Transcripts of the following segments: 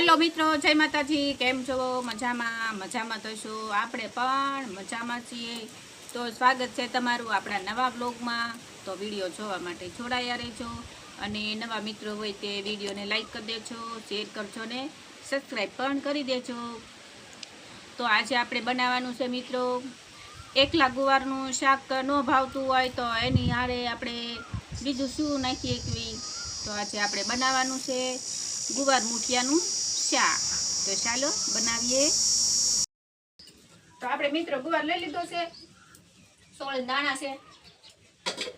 Hello મિત્રો, જય માતાજી, કેમ છો? મજામાં મજામાં તો છો આપણે પણ મજામાં છીએ. તો સ્વાગત છે તમારું આપણા નવા બ્લોગમાં તો વીડિયો જોવા માટે જોડાયા રહેજો અને નવા મિત્રો હોય તે વિડીયોને લાઇક કરી દેજો, શેર કરજો ને સબસ્ક્રાઈબ પણ કરી દેજો. તો આજે આપણે બનાવવાનું છે મિત્રો, એકલા ગુવારનું શાક ન ભાવતું હોય તો એની હારે આપણે બીજું શું નાખીએ એકવી? તો આજે આપણે બનાવવાનું છે ગુવાર મુઠિયાનું શાક. તો ચાલો બનાવીએ. તો આપણે મિત્રો ગુવાર લઈ લીધો છે. સોળ દાણા છે.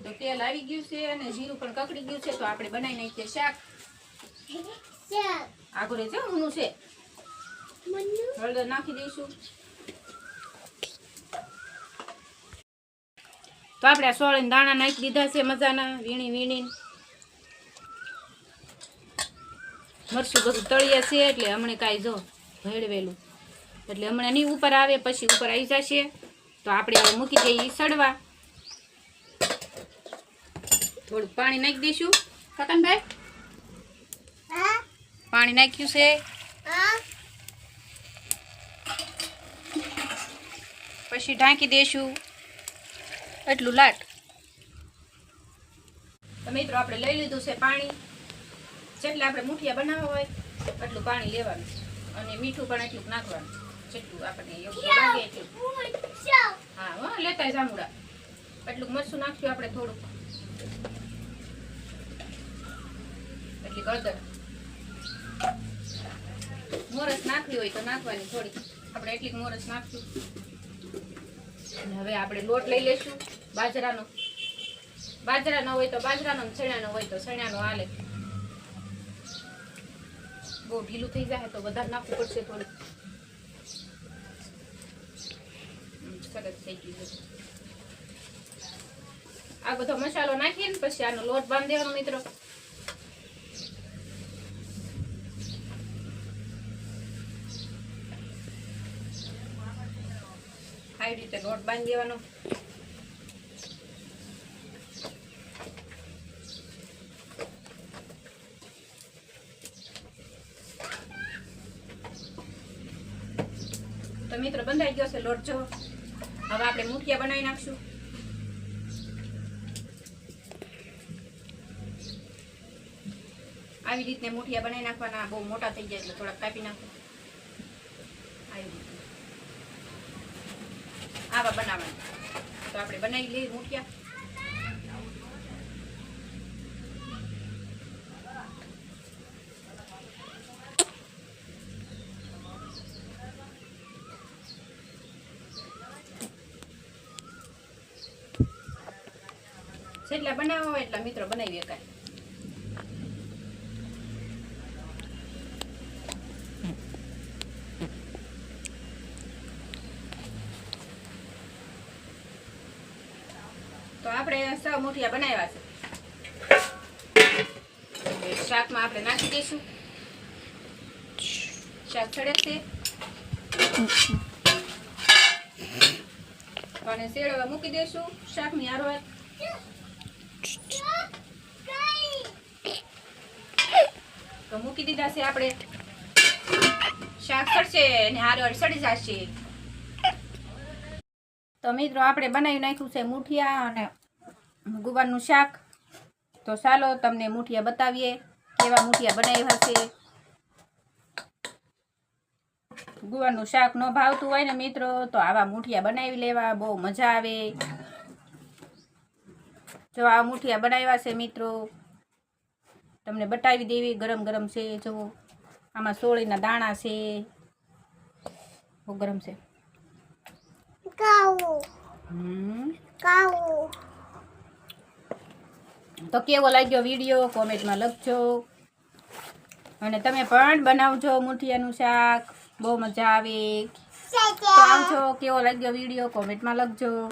તો તેલ આવી ગયું છે અને જીરું પણ કકડી ગયું છે. તો આપણે બનાવી નાખીએ શાક. આગળ છે ઊનું છે. હળદર નાખી દઈશું. તો આપણે સોળ દાણા નાખી દીધા છે મજાના, વીણી વીણી મરચું બધું તળિયા છે એટલે હમણાં કાંઈ જો ભેળવેલું. એટલે હમણાં નહીં ઉપર આવે, પછી ઉપર આવી જશે. તો આપણે હવે મૂકી દઈએ સડવા. થોડુંક પાણી નાખી દઈશું. કાકનભાઈ પાણી નાખ્યું છે? પછી ઢાંકી દઈશું. એટલું લાટ. મિત્રો, આપણે લઈ લીધું છે પાણી. જેટલા આપણે મુઠિયા બનાવવા હોય એટલું પાણી લેવાનું અને મીઠું પણ એટલું નાખવાનું. જેટલું આપણને યોગ્ય લાગે એટલું. હા હો લેતા જામુડા એટલું મરચું નાખ્યું આપણે થોડુંક. એટલી ગળદર મોરસ નાખવી હોય તો નાખવાની થોડી આપણે એટલી મોરસ નાખ્યું હવે આપણે લોટ લઈ લઈશું. બાજરાનો. બાજરાનો હોય તો બાજરાનો ચણાનો હોય તો ચણાનો હાલે. બહુ ઢીલું થઈ જાય તો વધારે નાખવું પડશે થોડું સરસ થઈ ગયું. આ બધો મસાલો નાખીને પછી આનો લોટ બાંધી દેવાનો મિત્રો. આવી રીતે લોટ બાંધી દેવાનો. તો મિત્રો બંધાઈ ગયો છે, લોટ હવે આપણે મુઠિયા બનાવી નાખશું. આવી રીતને મૂઠિયા બનાવી નાખવાના, બહુ મોટા થઈ જાય એટલે થોડાક કાપી નાખો. આવી આવા બનાવવાના. તો આપણે બનાવી લઈએ મુઠિયા. જેટલા બનાવવા હોય એટલા મિત્રો બનાવી શકાય તો આપણે સૌ મુઠિયા બનાવ્યા છે. શાકમાં આપણે નાખી દઈશું. શાક ચડે છે. અને શેડવા મૂકી દઈશું. શાકની હારવાર. તો મિત્રો, આપણે બનાવી નાખ્યું છે મુઠિયા અને ગુવારનું શાક. તો ચાલો તમને મુઠિયા બતાવીએ કેવા મુઠિયા બનાવ્યા છે. ગુવારનું શાક ન ભાવતું હોય ને મિત્રો, તો આવા મુઠિયા બનાવી લેવા બહુ મજા આવે. જો આ મુઠિયા બનાવ્યા છે મિત્રો. તમને બતાવી દેવી ગરમ ગરમ છે જુઓ આમાં સોળીના દાણા છે. બહુ ગરમ છે. તો કેવો લાગ્યો વીડિયો? કોમેન્ટમાં લખજો. અને તમે પણ બનાવજો મુઠિયાનું શાક. બહુ મજા આવે. તો આવજો. કેવો લાગ્યો વીડિયો? કોમેન્ટમાં લખજો.